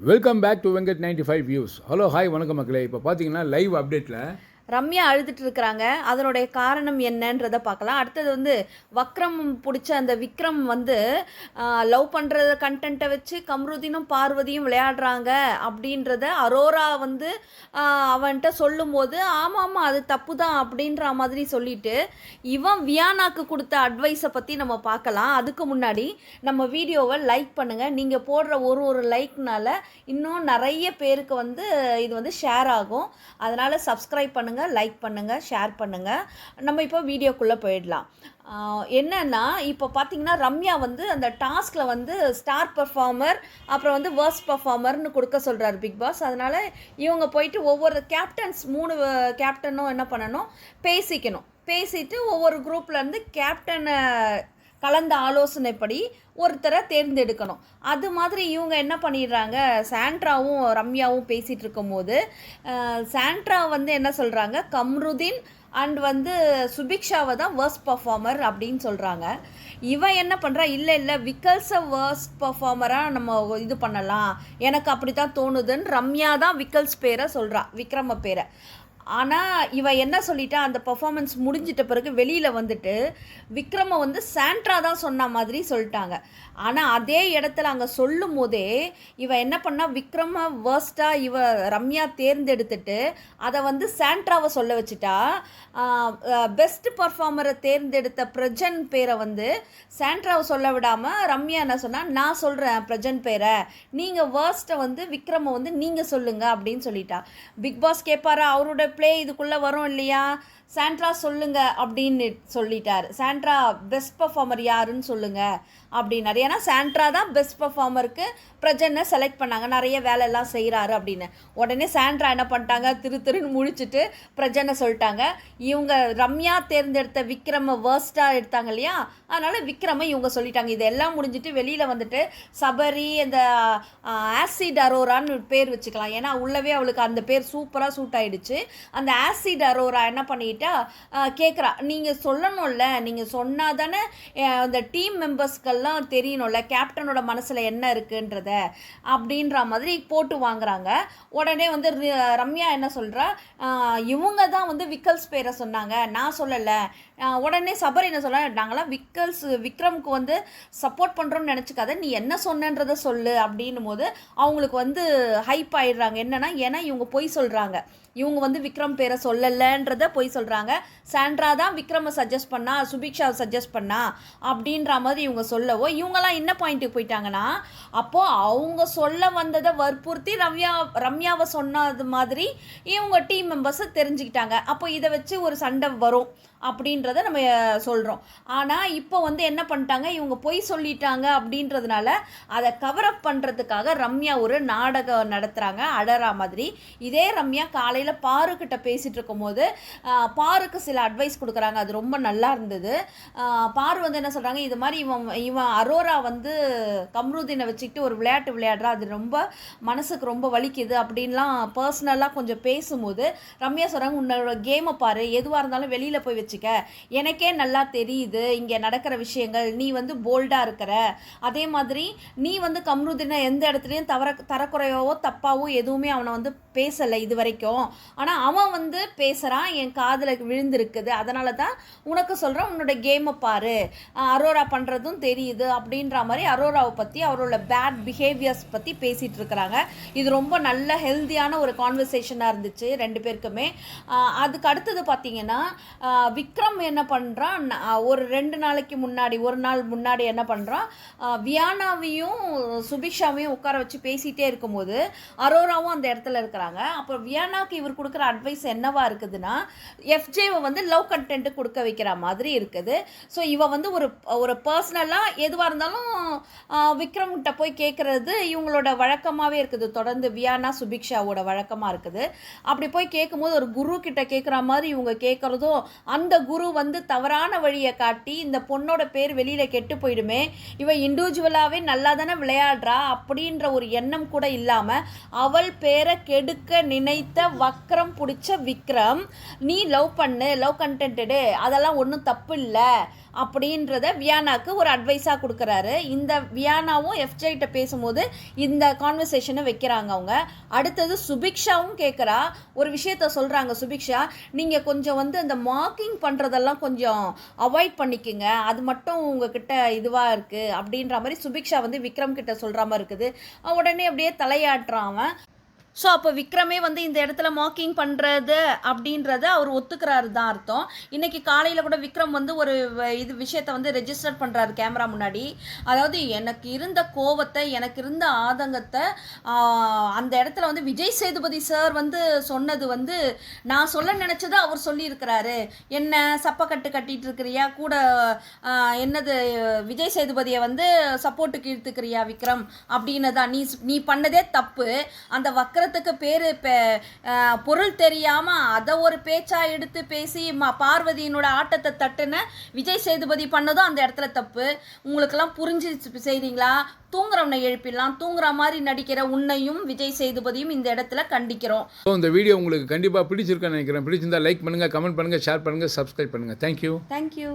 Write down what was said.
Welcome back to Venkat ninety five views hello hi வணக்கம் மக்களே. இப்போ பார்த்தீங்கன்னா லைவ் அப்டேட்டில் ரம்யா அழுதுட்டு இருக்கிறாங்க. அதனுடைய காரணம் என்னன்றதை பார்க்கலாம். அடுத்தது வந்து வக்ரம் பிடிச்ச அந்த விக்ரம் வந்து லவ் பண்ணுற கண்டென்ட்டை வச்சு கம்ருதீனும் பார்வதியும் விளையாடுறாங்க அப்படின்றத அரோரா வந்து அவன்கிட்ட சொல்லும்போது ஆமாம் ஆமாம் அது தப்பு தான் அப்படின்ற மாதிரி சொல்லிட்டு இவன் வியானாக்கு கொடுத்த அட்வைஸை பற்றி நம்ம பார்க்கலாம். அதுக்கு முன்னாடி நம்ம வீடியோவை லைக் பண்ணுங்கள் நீங்கள் போடுற ஒரு ஒரு லைக்னால இன்னும் நிறைய பேருக்கு வந்து இது வந்து ஷேர் ஆகும். அதனால் சப்ஸ்கிரைப் பண்ணுங்கள் லைக் பண்ணுங்கள் ஷேர் பண்ணுங்கள் நம்ம இப்போ வீடியோக்குள்ளே போயிடலாம். என்னென்னா என்னன்னா இப்போ பார்த்தீங்கன்னா ரம்யா வந்து அந்த டாஸ்கில் வந்து ஸ்டார் பர்ஃபார்மர் அப்புறம் வந்து வேர்ஸ்ட் பர்ஃபார்மர்னு கொடுக்க சொல்கிறார் பிக் பாஸ் அதனால் இவங்க போயிட்டு ஒவ்வொரு கேப்டன்ஸ் மூணு கேப்டனும் என்ன பண்ணணும்? பேசிக்கணும். பேசிட்டு ஒவ்வொரு குரூப்லேருந்து கேப்டனை கலந்த ஆலோசனைப்படி ஒருத்தரை தேர்ந்தெடுக்கணும். அது மாதிரி இவங்க என்ன பண்ணிடுறாங்க? சாண்ட்ராவும் ரம்யாவும் பேசிகிட்டு இருக்கும்போது சாண்ட்ரா வந்து என்ன சொல்கிறாங்க கம்ருதீன் அண்ட் வந்து சுபிக்ஷாவை தான் வேர்ஸ்ட் பர்ஃபார்மர் அப்படின்னு சொல்கிறாங்க இவன் என்ன பண்ணுறா இல்லை இல்லை விக்கல்ஸை வேர்ஸ்ட் பர்ஃபார்மராக நம்ம இது பண்ணலாம். எனக்கு அப்படி தான் தோணுதுன்னு ரம்யா தான் விக்கல்ஸ் பேரை சொல்கிறா விக்ரம பேரை. ஆனால் இவன் என்ன சொல்லிட்டா அந்த பர்ஃபாமன்ஸ் முடிஞ்சிட்ட பிறகு வெளியில் வந்துட்டு விக்ரம வந்து சாண்ட்ரா தான் சொன்ன மாதிரி சொல்லிட்டாங்க. ஆனால் அதே இடத்துல அங்கே சொல்லும் போதே இவன் என்ன பண்ணா விக்ரம வேர்ஸ்ட்டாக இவ ரம்யா தேர்ந்தெடுத்துட்டு அதை வந்து சாண்ட்ராவை சொல்ல வச்சுட்டா. பெஸ்ட் பர்ஃபார்மரை தேர்ந்தெடுத்த பிரஜன் பேரை வந்து சாண்ட்ராவை சொல்ல விடாமல் ரம்யா என்ன சொன்னால் நான் சொல்கிறேன் பிரஜன் பேரை. நீங்கள் வேர்ஸ்ட்டை வந்து விக்ரம வந்து நீங்கள் சொல்லுங்கள் அப்படின்னு சொல்லிட்டா. பிக் பாஸ் கேட்பாரா அவரோட ப்ளே இதுக்குள்ளே வரும் இல்லையா? சாண்ட்ரா சொல்லுங்க அப்படின்னு சொல்லிட்டார். சாண்ட்ரா பெஸ்ட் பர்ஃபார்மர் யாருன்னு சொல்லுங்க அப்படின்னாரு. ஏன்னா சாண்ட்ரா தான் பெஸ்ட் பர்ஃபார்மருக்கு பிரஜனை செலக்ட் பண்ணாங்க. நிறைய வேலையெல்லாம் செய்கிறாரு அப்படின்னு. உடனே சாண்ட்ரா என்ன பண்ணிட்டாங்க? திரு திருன்னு முழிச்சிட்டு பிரஜனை சொல்லிட்டாங்க. இவங்க ரம்யா தேர்ந்தெடுத்த விக்ரம வேர்ஸ்ட்டாக எடுத்தாங்க இல்லையா? அதனால் விக்ரமை இவங்க சொல்லிட்டாங்க. இதெல்லாம் முடிஞ்சிட்டு வெளியில் வந்துட்டு சபரி இந்த ஆசிட் அரோரான்னு பேர் வச்சுக்கலாம். ஏன்னா உள்ளவே அவளுக்கு அந்த பேர் சூப்பராக சூட் ஆகிடுச்சு அந்த ஆசிட் அரோரா என்ன பண்ணிட்டா கேட்குறா நீங்கள் சொல்லணும்ல நீங்கள் சொன்னால் தானே அந்த டீம் மெம்பர்ஸ்க்கெல்லாம் தெரியணும்ல கேப்டனோட மனசில் என்ன இருக்குன்றத அப்படின்ற மாதிரி போட்டு வாங்குறாங்க. உடனே வந்து ரம்யா என்ன சொல்கிறா இவங்க தான் வந்து விக்கல்ஸ் பேரை சொன்னாங்க நான் சொல்லலை. உடனே சபர் என்ன சொல்ல நாங்களாம் விக்கல்ஸ் விக்ரம்க்கு வந்து சப்போர்ட் பண்ணுறோம்னு நினச்சிக்காத நீ என்ன சொன்னன்றதை சொல்லு. அப்படின்னும் போது அவங்களுக்கு வந்து ஹைப் ஆயிடுறாங்க. என்னன்னா ஏன்னா இவங்க பொய் சொல்கிறாங்க இவங்க வந்து விக்ரம் பேரை சொல்லலைன்றத பொய் சொல்கிறாங்க சாண்ட்ரா தான் விக்ரமை சஜஸ்ட் பண்ணா சுபிக்ஷாவை சஜஸ்ட் பண்ணா அப்படின்ற மாதிரி இவங்க சொல்லவோ இவங்கெல்லாம் என்ன பாயிண்ட்டுக்கு போயிட்டாங்கன்னா அப்போது அவங்க சொல்ல வந்ததை வற்புறுத்தி ரம்யா ரம்யாவை சொன்னது மாதிரி இவங்க டீம் மெம்பர்ஸை தெரிஞ்சுக்கிட்டாங்க. அப்போ இதை வச்சு ஒரு சண்டை வரும் அப்படின்றத நம்ம சொல்கிறோம் ஆனால் இப்போ வந்து என்ன பண்ணிட்டாங்க இவங்க பொய் சொல்லிட்டாங்க அப்படின்றதுனால அதை கவர் அப் பண்ணுறதுக்காக ரம்யா ஒரு நாடகம் நடத்துகிறாங்க அடரா மாதிரி. இதே ரம்யா காலையில் பாருக்கிட்ட பேசிகிட்டு இருக்கும்போது பாருக்கு சில அட்வைஸ் கொடுக்குறாங்க. அது ரொம்ப நல்லா இருந்தது. பாரு வந்து என்ன சொல்கிறாங்க இது மாதிரி இவன் இவன் அரோரா வந்து கம்ருதீனை வச்சுக்கிட்டு ஒரு விளையாட்டு விளையாடுறா. அது ரொம்ப மனசுக்கு ரொம்ப வலிக்குது அப்படின்லாம் பர்சனலாக கொஞ்சம் பேசும்போது ரம்யா சொல்கிறாங்க உன்னோட கேமை பாரு. எதுவாக இருந்தாலும் வெளியில் போய் வச்சுக்க. எனக்கே நல்லா தெரியுது. இங்கே நடக்கிற விஷயங்கள். நீ வந்து போல்டாக இருக்கிற. அதே மாதிரி நீ வந்து கம்ருதீனை எந்த இடத்துலையும் தவற தரக்குறையாவோ தப்பாவோ எதுவுமே அவனை வந்து பேசலை இது வரைக்கும். ஆனால் அவன் வந்து பேசுகிறான் என் காதில் விழுந்திருக்குது. அதனால தான் உனக்கு சொல்கிறேன் உன்னோட கேமை பாரு. அரோரா பண்ணுறதும் தெரியுது அப்படின்ற மாதிரி அரோராவை பற்றி அவரோட பேட் பிஹேவியர்ஸ் பற்றி பேசிகிட்டு இருக்கிறாங்க. இது ரொம்ப நல்ல ஹெல்த்தியான ஒரு கான்வர்சேஷனாக இருந்துச்சு ரெண்டு பேருக்குமே. அதுக்கு அடுத்தது பார்த்தீங்கன்னா விக்ரம் என்ன பண்ணுறான் ஒரு ரெண்டு நாளைக்கு முன்னாடி ஒரு நாள் முன்னாடி என்ன பண்ணுறான் வியானாவையும் சுபிக்ஷாவையும் உட்கார வச்சு பேசிகிட்டே இருக்கும்போது அரோராவும் அந்த இடத்துல இருக்கிறாங்க. அப்புறம் வியானாக்கு இவர் கொடுக்குற அட்வைஸ் என்னவா இருக்குதுன்னா எஃப்ஜேவை வந்து லவ் கண்டென்ட் கொடுக்க வைக்கிற மாதிரி இருக்குது. ஸோ இவ வந்து ஒரு ஒரு பர்சனலாக எதுவாக இருந்தாலும் விக்ரம்கிட்ட போய் கேட்குறது இவங்களோட வழக்கமாகவே இருக்குது. தொடர்ந்து வியானா சுபிக்ஷாவோட வழக்கமாக இருக்குது. அப்படி போய் கேட்கும்போது ஒரு குரு கிட்ட கேட்குற மாதிரி இவங்க கேட்குறதும் அந்த குரு வந்து தவறான வழியை காட்டி இந்த பொண்ணோட பேர் வெளியில் கெட்டு போயிடுமே இவ இண்டிவிஜுவலாகவே நல்லா தானே விளையாடுறா அப்படின்ற ஒரு எண்ணம் கூட இல்லாமல் அவள் பேரை கெடுக்க நினைத்த வக்ரம் பிடிச்ச விக்ரம் நீ லவ் பண்ணு லவ் கண்டென்ட்டு அதெல்லாம் ஒன்றும் தப்பு இல்லை அப்படின்றத வியானாக்கு ஒரு அட்வைஸாக கொடுக்குறாரு. இந்த வியானாவும் எஃப்ஜைட்ட பேசும்போது இந்த கான்வர்சேஷனை வைக்கிறாங்க அவங்க. அடுத்தது சுபிக்ஷாவும் கேட்குறா ஒரு விஷயத்த சொல்கிறாங்க சுபிக்ஷா நீங்கள் கொஞ்சம் வந்து அந்த மார்க்கிங் பண்ணுறதெல்லாம் கொஞ்சம் அவாய்ட் பண்ணிக்கோங்க. அது மட்டும் உங்ககிட்ட இதுவாக இருக்குது அப்படின்ற மாதிரி சுபிக்ஷா வந்து விக்ரம் கிட்ட சொல்கிற மாதிரி இருக்குது. உடனே அப்படியே தலையாட்டுறான் அவன். ஸோ அப்போ விக்ரமே வந்து இந்த இடத்துல மாக்கிங் பண்ணுறது அப்படின்றத அவர் ஒத்துக்கிறாரு தான் அர்த்தம். இன்னைக்கு காலையில் கூட விக்ரம் வந்து ஒரு வ- இது விஷயத்தை வந்து ரெஜிஸ்டர் பண்ணுறாரு கேமரா முன்னாடி. அதாவது எனக்கு இருந்த கோவத்தை எனக்கு இருந்த ஆதங்கத்தை அந்த இடத்துல வந்து விஜய் சேதுபதி சார் வந்து சொன்னது வந்து நான் சொல்ல நினச்சதை அவர் சொல்லியிருக்கிறாரு. என்ன சப்பக்கட்டு கட்டிட்டு இருக்கிறியா கூட என்னது விஜய் சேதுபதியை வந்து சப்போர்ட்டுக்கு இழுத்துக்கிறியா விக்ரம்? அப்படின்னு தான். நீ நீ பண்ணதே தப்பு. அந்த வக்கரத்துக்கு பேர் பொருள் தெரியாமல் அதை ஒரு பேச்சா எடுத்து பேசி ம பார்வதியினோட ஆட்டத்தை தட்டுன விஜய் சேதுபதி பண்ணதும் அந்த இடத்துல தப்பு. உங்களுக்கெல்லாம் புரிஞ்சு செய்றீங்களா? தூங்குறவனை எழுப்பிடலாம். தூங்குற மாதிரி நடிக்கிற உன்னையும் விஜய் சேதுபதியும் இந்த இடத்துல கண்டிக்கிறோம். ஸோ இந்த வீடியோ உங்களுக்கு கண்டிப்பாக பிடிச்சிருக்குன்னு நினைக்கிறேன். பிடிச்சிருந்தா லைக் பண்ணுங்கள் கமெண்ட் பண்ணுங்கள் ஷேர் பண்ணுங்கள் சப்ஸ்கிரைப் பண்ணுங்கள் தேங்க்யூ தேங்க்யூ